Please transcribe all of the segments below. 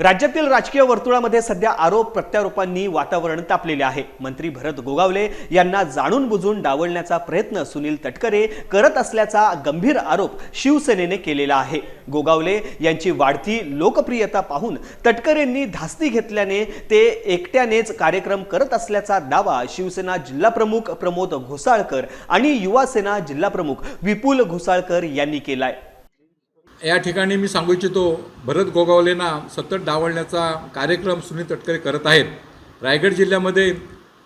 राज्यातील राजकीय वर्तुळामध्ये सध्या आरोप प्रत्यारोपांनी वातावरण तापलेले आहे. मंत्री भरत गोगावले यांना जाणून बुजून डावलण्याचा प्रयत्न सुनील तटकरे करत असल्याचा गंभीर आरोप शिवसेनेने केलेला आहे. गोगावले यांची वाढती लोकप्रियता पाहून तटकरेंनी धास्ती घेतल्याने ते एकट्यानेच कार्यक्रम करत असल्याचा दावा शिवसेना जिल्हाप्रमुख प्रमोद घोसाळकर आणि युवासेना जिल्हाप्रमुख विपुल घोसाळकर यांनी केलाय. या ठिकाणी मी सांगू इच्छितो भरत गोगावलेंना सतत डावलण्याचा कार्यक्रम सुनील तटकरे करत आहेत. रायगड जिल्ह्यामध्ये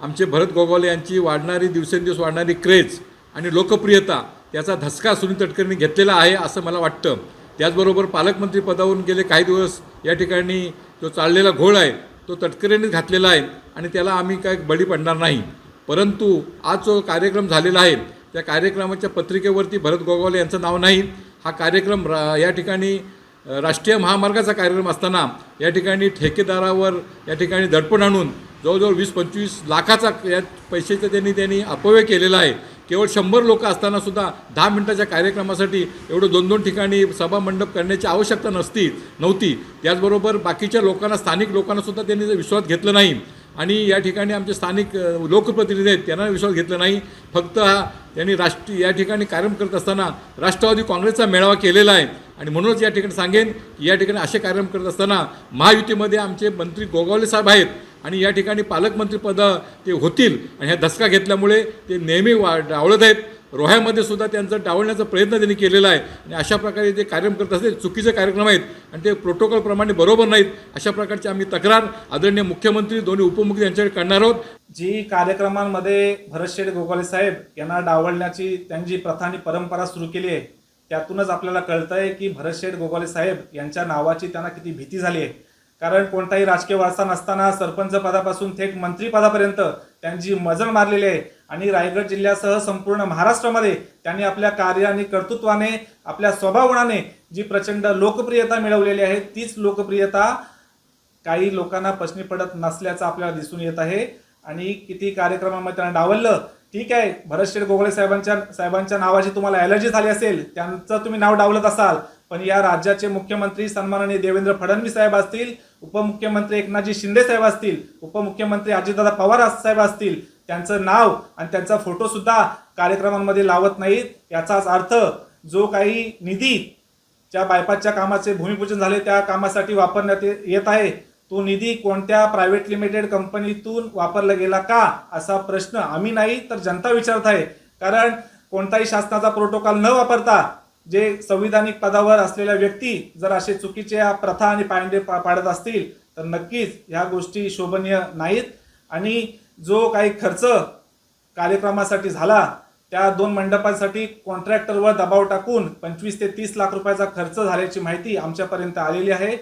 आमचे भरत गोगावले यांची वाढणारी दिवसेंदिवस वाढणारी क्रेज आणि लोकप्रियता याचा धसका सुनील तटकरेंनी घेतलेला आहे असं मला वाटतं. त्याचबरोबर पालकमंत्री पदावरून गेले काही दिवस या ठिकाणी जो चाललेला घोळ आहे तो तटकरेंनीच घातलेला आहे आणि त्याला आम्ही काय बळी पडणार नाही. परंतु आज जो कार्यक्रम झालेला आहे त्या कार्यक्रमाच्या पत्रिकेवरती भरत गोगावले यांचं नाव नाही. हा कार्यक्रम रा या ठिकाणी राष्ट्रीय महामार्गाचा कार्यक्रम असताना या ठिकाणी ठेकेदारावर या ठिकाणी दडपण आणून जवळजवळ वीस पंचवीस लाखाचा या पैशाचा त्यांनी त्यांनी अपव्यय केलेला आहे. केवळ शंभर लोक असताना सुद्धा दहा मिनटाच्या कार्यक्रमासाठी एवढं दोन दोन ठिकाणी सभा मंडप करण्याची आवश्यकता नसती नव्हती. त्याचबरोबर बाकीच्या लोकांना स्थानिक लोकांनासुद्धा त्यांनी विश्वास घेतलं नाही आणि या ठिकाणी आमचे स्थानिक लोकप्रतिनिधी आहेत त्यांना विश्वास घेतला नाही. फक्त हा त्यांनी राष्ट्रीय या ठिकाणी कार्यक्रम करत असताना राष्ट्रवादी काँग्रेसचा मेळावा केलेला आहे. आणि म्हणूनच या ठिकाणी सांगेन की या ठिकाणी असे कार्यक्रम करत असताना महायुतीमध्ये आमचे मंत्री गोगावले साहेब आहेत. आणि या ठिकाणी पालकमंत्रीपद ते होतील. आणि ह्या धसका घेतल्यामुळे ते नेहमी वा डावळत आहेत. रोह्यामध्ये सुद्धा त्यांचं डावलण्याचा प्रयत्न त्यांनी केलेला आहे. आणि अशा प्रकारे जे कार्यक्रम करत असते चुकीचे कार्यक्रम आहेत आणि ते प्रोटोकॉलप्रमाणे बरोबर नाहीत अशा प्रकारची आम्ही तक्रार आदरणीय मुख्यमंत्री दोन्ही उपमुख्यमंत्री यांच्याकडे करणार आहोत. जी कार्यक्रमांमध्ये भरतशेठ गोगावले साहेब यांना डावलण्याची त्यांची प्रथा आणि परंपरा सुरू केली आहे त्यातूनच आपल्याला कळतं आहे की भरतशेठ गोगावले साहेब यांच्या नावाची त्यांना किती भीती झाली आहे. कारण कोणताही राजकीय वारसा नसताना सरपंच पदापासून थेट मंत्रीपदापर्यंत त्यांची मजल मारलेली आहे. आणि रायगड जिल्ह्यासह संपूर्ण महाराष्ट्रामध्ये त्यांनी आपल्या कार्य आणि कर्तृत्वाने आपल्या स्वभावगुणाने जी प्रचंड लोकप्रियता मिळवलेली आहे तीच लोकप्रियता काही लोकांना पचनी पडत नसल्याचं आपल्याला दिसून येत आहे. आणि किती कार्यक्रमामध्ये त्यांना डावललं ठीक आहे. भरतशेठ गोगळे साहेबांच्या साहेबांच्या नावाची तुम्हाला ॲलर्जी झाली असेल त्यांचं तुम्ही नाव डावलत असाल पण या राज्याचे मुख्यमंत्री सन्माननीय देवेंद्र फडणवीस साहेब असतील उपमुख्यमंत्री एकनाथजी शिंदे साहेब असतील उपमुख्यमंत्री अजितदादा पवार साहेब असतील त्यांचं नाव आणि त्यांचा फोटो सुद्धा कार्यक्रमांमध्ये लावत नाहीत. याचाच अर्थ जो काही निधी ज्या बायपासच्या कामाचे भूमिपूजन झाले त्या कामासाठी वापरण्यात ये- येत आहे तो निधी कोणत्या प्रायव्हेट लिमिटेड कंपनीतून वापरला गेला का असा प्रश्न आम्ही नाही तर जनता विचारत आहे. कारण कोणताही शासनाचा प्रोटोकॉल न वापरता जे संविधानिक पदावर असलेल्या व्यक्ती जर असे चुकीच्या प्रथा आणि पायंडे पा- पाडत असतील तर नक्कीच ह्या गोष्टी शोभनीय नाहीत. आणि जो काही खर्च कार्यक्रमासाठी झाला त्या दोन मंडपांसाठी कॉन्ट्रॅक्टरवर दबाव टाकून पंचवीस ते तीस लाख रुपयाचा खर्च झाल्याची माहिती आमच्यापर्यंत आलेली आहे.